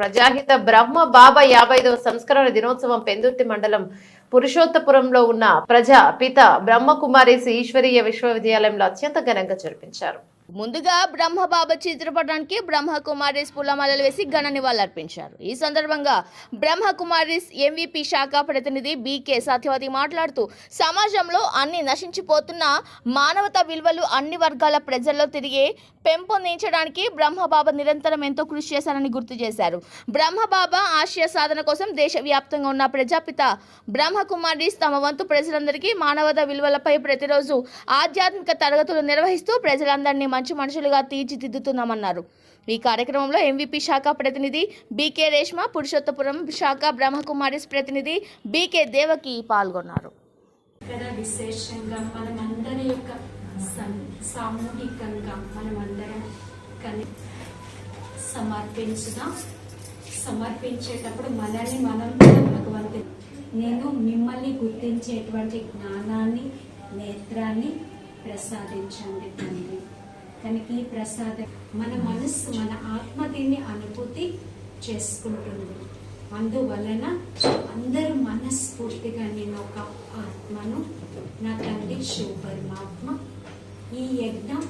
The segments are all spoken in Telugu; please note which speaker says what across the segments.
Speaker 1: ప్రజాహిత బ్రహ్మ బాబా యాభైదవ సంస్కరణ దినోత్సవం పెందుర్తి మండలం పురుషోత్తపురంలో ఉన్న ప్రజా పిత బ్రహ్మకుమారి ఈశ్వరీయ విశ్వవిద్యాలయంలో అత్యంత ఘనంగా జరిపించారు.
Speaker 2: ముందుగా బ్రహ్మబాబా చిత్రపటానికి బ్రహ్మకుమారిస్ పూలమాలలు వేసి ఘన నివాళులర్పించారు ఈ సందర్భంగా బ్రహ్మకుమారిస్ ఎంవిపి శాఖ ప్రతినిధి బీకే సత్యవతి మాట్లాడుతూ సమాజంలో అన్ని నశించిపోతున్న మానవతా విలువలు అన్ని వర్గాల ప్రజల్లో తిరిగే పెంపొందించడానికి బ్రహ్మబాబా నిరంతరం ఎంతో కృషి చేశారని గుర్తు చేశారు. బ్రహ్మబాబా ఆశయ సాధన కోసం దేశవ్యాప్తంగా ఉన్న ప్రజాపిత బ్రహ్మకుమారిస్ తమ వంతు ప్రజలందరికీ మానవత విలువలపై ప్రతిరోజు ఆధ్యాత్మిక తరగతులు నిర్వహిస్తూ ప్రజలందరినీ మంచి మనుషులుగా తీర్చిదిద్దుతున్నామన్నారు. ఈ కార్యక్రమంలో ఎంవిపి శాఖ ప్రతినిధి బీకే రేష్మ పురుషోత్తపురం శాఖ బ్రహ్మకుమారిస్ ప్రతినిధి బీకే దేవకి పాల్గొన్నారు.
Speaker 3: విశేషంగా మనమందరి యొక్క సామూహికంగా మనమందరం సమర్పించుదాం. సమర్పించేటప్పుడు మనల్ని మనం భగవంతుడు నేను మిమ్మల్ని గుర్తించేటువంటి జ్ఞానాన్ని నేత్రాన్ని ప్రసాదించండి తండ్రి. తనకి ఈ మన మనస్సు మన ఆత్మ దీన్ని అనుభూతి చేసుకుంటుంది. అందువలన అందరూ మనస్ఫూర్తిగా నేను ఒక ఆత్మను నా తండ్రి శివ పరమాత్మ ఈ యజ్ఞం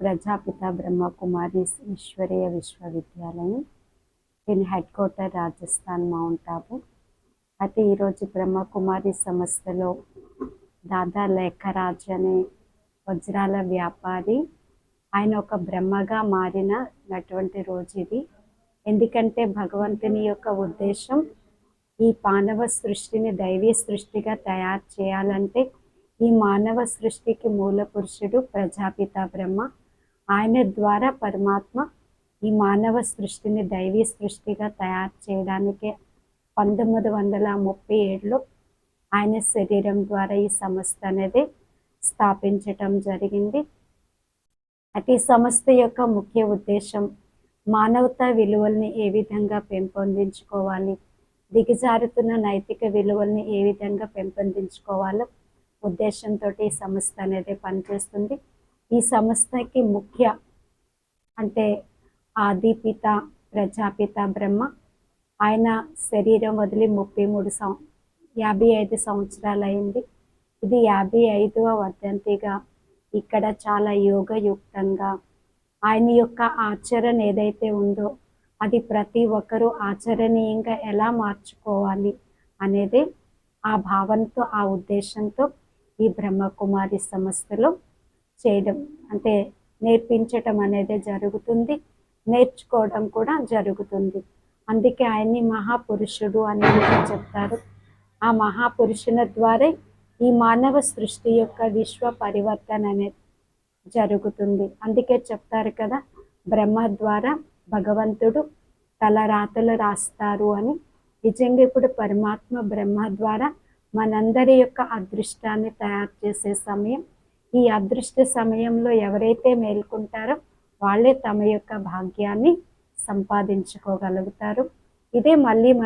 Speaker 4: ప్రజాపిత బ్రహ్మకుమారి ఈశ్వరీయ విశ్వవిద్యాలయం దీని head quarter Rajasthan Mount Abu. అయితే ఈరోజు బ్రహ్మకుమారి సంస్థలో దాదా లేఖరాజ్ అనే వజ్రాల వ్యాపారి. ఆయన ఒక బ్రహ్మగా మారినటువంటి రోజు ఇది. ఎందుకంటే భగవంతుని యొక్క ఉద్దేశం ఈ మానవ సృష్టిని దైవీ సృష్టిగా తయారు చేయాలంటే ఈ మానవ సృష్టికి మూల పురుషుడు ప్రజాపిత బ్రహ్మ. ఆయన ద్వారా పరమాత్మ ఈ మానవ సృష్టిని దైవీ సృష్టిగా తయారు చేయడానికి పంతొమ్మిది వందల ముప్పై ఏడులో ఆయన శరీరం ద్వారా ఈ సంస్థ అనేది స్థాపించటం జరిగింది. అయితే ఈ సంస్థ యొక్క ముఖ్య ఉద్దేశం మానవతా విలువల్ని ఏ విధంగా పెంపొందించుకోవాలి దిగజారుతున్న నైతిక విలువల్ని ఏ విధంగా పెంపొందించుకోవాలో ఉద్దేశంతో ఈ సంస్థ అనేది పనిచేస్తుంది. ఈ సంస్థకి ముఖ్య అంటే ఆదిపిత ప్రజాపిత బ్రహ్మ ఆయన శరీరం వదిలి ముప్పై మూడు సం యాభై ఐదు సంవత్సరాలైంది. ఇది యాభై ఐదవ వర్ధంతిగా. ఇక్కడ చాలా యోగయుక్తంగా. ఆయన యొక్క ఆచరణ ఏదైతే ఉందో అది ప్రతి ఒక్కరూ ఆచరణీయంగా ఎలా మార్చుకోవాలి అనేది ఆ భావనతో ఆ ఉద్దేశంతో ఈ బ్రహ్మకుమారి సంస్థలో చేయడం. అంటే నేర్పించటం అనేది జరుగుతుంది. నేర్చుకోవడం కూడా జరుగుతుంది. అందుకే ఆయన్ని మహాపురుషుడు అని చెప్తారు. ఆ మహాపురుషుల ద్వారా ఈ మానవ సృష్టి యొక్క విశ్వ పరివర్తన అనేది జరుగుతుంది. అందుకే చెప్తారు కదా బ్రహ్మ ద్వారా భగవంతుడు తల రాతలు రాస్తారు అని. నిజంగా ఇప్పుడు పరమాత్మ బ్రహ్మ ద్వారా మనందరి యొక్క అదృష్టాన్ని తయారు చేసే సమయం. ఈ అదృష్ట సమయంలో ఎవరైతే మేల్కొంటారో వాళ్ళే తమ యొక్క భాగ్యాన్ని సంపాదించుకోగలుగుతారు. ఇదే మళ్ళీ మన